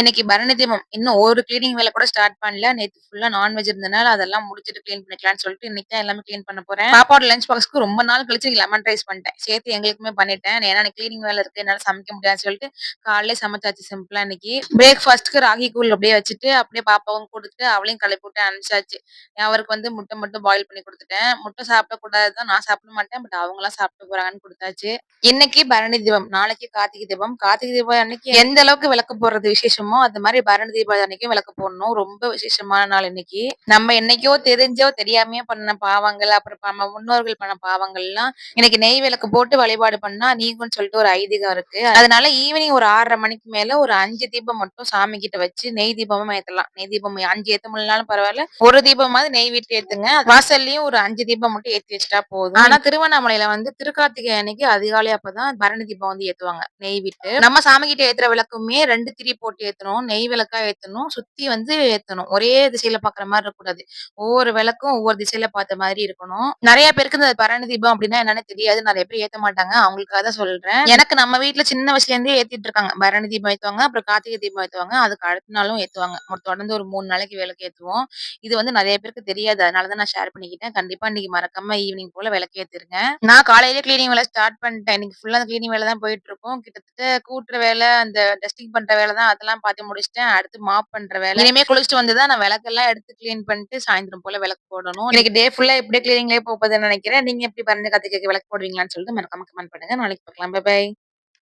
இன்னைக்கு பரணி தீபம். இன்னும் ஒரு கிளீனிங் வேலை கூட ஸ்டார்ட் பண்ணல. நேத்து ஃபுல்லா நான்வெஜ் இருந்தனால அதெல்லாம் முடிச்சுட்டு கிளீன் பண்ணிக்கலாம்னு சொல்லிட்டு இன்னைக்கு தான் எல்லாமே கிளீன் பண்ண போறேன். பாப்பாவோட லஞ்ச் பாக்ஸ்க்கு ரொம்ப நாள் கழிச்சு லெமன் ரைஸ் பண்ணிட்டேன். சேர்த்து எங்களுக்குமே பண்ணிட்டேன். ஏன்னா எனக்கு கிளீனிங் வேலை இருக்கு. என்னால சமைக்க முடியாதுன்னு சொல்லிட்டு காலையிலே சமைச்சாச்சு சிம்பிளா இன்னைக்கு. பிரேக்ஃபாஸ்ட்க்கு ராகி கூழ் அப்படியே வச்சுட்டு அப்படியே பாப்பாவும் குடுத்துட்டு அவளையும் கிளப்பி விட்டு அனுப்பிச்சாச்சு. அவருக்கு வந்து முட்டை மட்டும் பாயில் பண்ணி குடுத்துட்டேன். முட்டை சாப்பிடக்கூடாது தான் நான் சாப்பிட மாட்டேன். பட் அவங்கலாம் சாப்பிட்டு போறாங்கன்னு குடுத்தாச்சு. இன்னைக்கு பரணி தீபம். நாளைக்கு கார்த்திகை தீபம். கார்த்திகை தீபம் அன்னைக்கு எந்த அளவுக்கு விளக்கு போடுறது விசேஷம் அந்த மாதிரி பரணி தீபாவளி அன்னைக்கும் விளக்கு போடணும். ரொம்ப விசேஷமான நாள் இன்னைக்கு. நம்ம என்னைக்கோ தெரிஞ்சோ, தெரியாமயோ பண்ண பாவங்கள், அப்புறம் நம்ம முன்னோர்கள் பண்ண பாவங்கள்லாம் இன்னைக்கு நெய் விளக்கு போட்டு வழிபாடு பண்ணா நீங்கும்னு சொல்லிட்டு ஒரு ஐதீகம் இருக்கு. அதனால ஈவினிங் ஒரு ஆறரை மணிக்கு மேல ஒரு அஞ்சு தீபம் மட்டும் சாமி கிட்ட வச்சு நெய் தீபமும் ஏத்தலாம். நெய் தீபம் அஞ்சு ஏத்த முடியலனாலும் பரவாயில்ல ஒரு தீபமாவது நெய் விட்டு ஏத்துங்க. வாசல்லயும் ஒரு அஞ்சு தீபம் மட்டும் ஏத்தி வச்சுட்டா போதும். ஆனா திருவண்ணாமலையில வந்து திருக்கார்த்திகை அன்னைக்கு அதிகாலை அப்பதான் பரணி தீபம் வந்து ஏத்துவாங்க. நெய் விட்டு. நம்ம சாமி கிட்ட ஏத்துற விளக்குமே ரெண்டு திரி போட்டு ஏற்றணும் நெய் விளக்கா ஏற்றணும் சுத்தி வந்து ஏற்றணும் ஒரே திசையில பாக்குற மாதிரி இருக்கக்கூடாது. ஒவ்வொரு விளக்கும் ஒவ்வொரு திசையில பார்த்த மாதிரி இருக்கணும். நிறைய பேருக்கு இந்த பரணி தீபம் அப்படின்னா என்னன்னு தெரியாது. நிறைய பேர் ஏற்ற மாட்டாங்க. அவங்களுக்காக தான் சொல்றேன். எனக்கு நம்ம வீட்டில் சின்ன வயசுல இருந்தே ஏத்திட்டு இருக்காங்க. பரணி தீபம் ஏற்றுவாங்க அப்புறம் கார்த்திகை தீபம் ஏற்றுவாங்க அதுக்கு அடுத்த நாளும் ஏற்றுவாங்க ஒரு தொடர்ந்து ஒரு மூணு நாளைக்கு விளக்கு ஏற்றுவோம் இது வந்து நிறைய பேருக்கு தெரியாது. அதனால தான் நான் ஷேர் பண்ணிக்கிட்டேன். கண்டிப்பா இன்னைக்கு மறக்காம ஈவினிங் போல விளக்கு ஏத்திருங்க. நான் காலையிலேயே கிளீனிங் வேலை ஸ்டார்ட் பண்ணிட்டேன். இன்னைக்கு ஃபுல்லா கிளீனிங் வேலை தான் போயிட்டு இருக்கோம் கிட்டத்தட்ட கூட்டுற வேலை, அந்த டஸ்டிங் பண்ற வேலை தான் அதெல்லாம் பார்த்து முடிச்சுட்டேன். அடுத்து மாப் பண்ற வேலை. இனிமே குளிச்சுட்டு வந்து தான் நான் விளக்கெல்லாம் எடுத்து கிளீன் பண்ணிட்டு சாயந்தரம் போல விளக்கு போடணும். இன்னைக்கு டே ஃபுல்லா இப்படியே கிளீனிங்லயே போகுதுன்னு நெனைக்கிறேன். நீங்க எப்படி பரணி கார்த்திகைக்கு விளக்கு போடுவீங்களான்னு சொல்லிட்டு மறக்காம கமெண்ட் பண்ணுங்க. நாளைக்கு பார்க்கலாம். Bye bye.